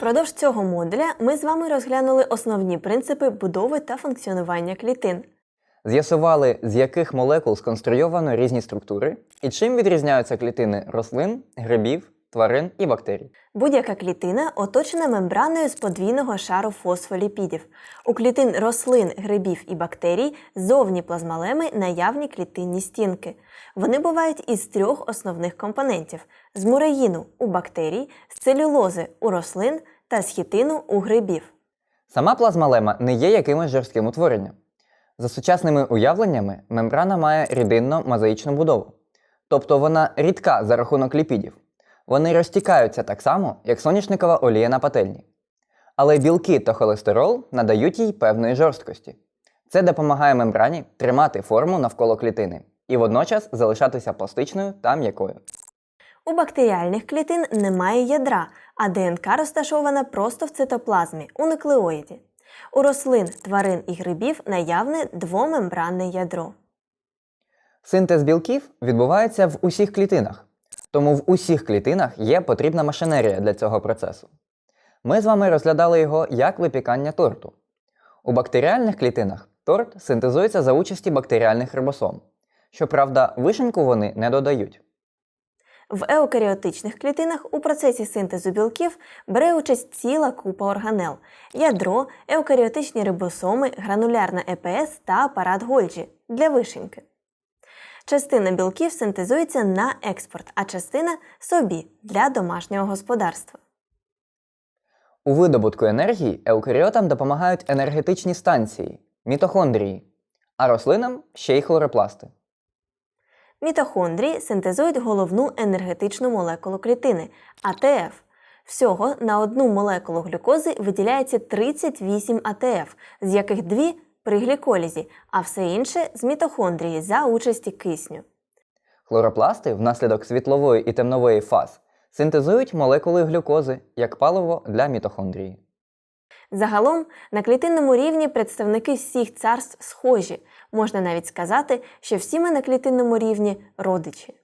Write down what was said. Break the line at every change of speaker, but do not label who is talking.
Впродовж цього модуля ми з вами розглянули основні принципи будови та функціонування клітин.
З'ясували, з яких молекул сконструйовано різні структури і чим відрізняються клітини рослин, грибів, тварин і бактерій.
Будь-яка клітина оточена мембраною з подвійного шару фосфоліпідів. У клітин рослин, грибів і бактерій зовні плазмалеми наявні клітинні стінки. Вони бувають із трьох основних компонентів: з муреїну у бактерій, з целюлози у рослин та з хітину у грибів.
Сама плазмалема не є якимось жорстким утворенням. За сучасними уявленнями, мембрана має рідинно-мозаїчну будову, тобто вона рідка за рахунок ліпідів. Вони розтікаються так само, як соняшникова олія на пательні. Але білки та холестерол надають їй певної жорсткості. Це допомагає мембрані тримати форму навколо клітини і водночас залишатися пластичною та м'якою.
У бактеріальних клітин немає ядра, а ДНК розташована просто в цитоплазмі у нуклеоїді. У рослин, тварин і грибів наявне двомембранне ядро.
Синтез білків відбувається в усіх клітинах, тому в усіх клітинах є потрібна машинерія для цього процесу. Ми з вами розглядали його як випікання торту. У бактеріальних клітинах торт синтезується за участі бактеріальних рибосом. Щоправда, вишеньку вони не додають.
В еукаріотичних клітинах у процесі синтезу білків бере участь ціла купа органел: ядро, еукаріотичні рибосоми, гранулярна ЕПС та апарат Гольджі для вишеньки. Частина білків синтезується на експорт, а частина собі для домашнього господарства.
У видобутку енергії еукаріотам допомагають енергетичні станції мітохондрії, а рослинам ще й хлоропласти.
Мітохондрії синтезують головну енергетичну молекулу клітини АТФ. Всього на одну молекулу глюкози виділяється 38 АТФ, з яких дві при гліколізі, а все інше з мітохондрії за участі кисню.
Хлоропласти внаслідок світлової і темнової фаз синтезують молекули глюкози як паливо для мітохондрії.
Загалом на клітинному рівні представники всіх царств схожі. Можна навіть сказати, що всі ми на клітинному рівні родичі.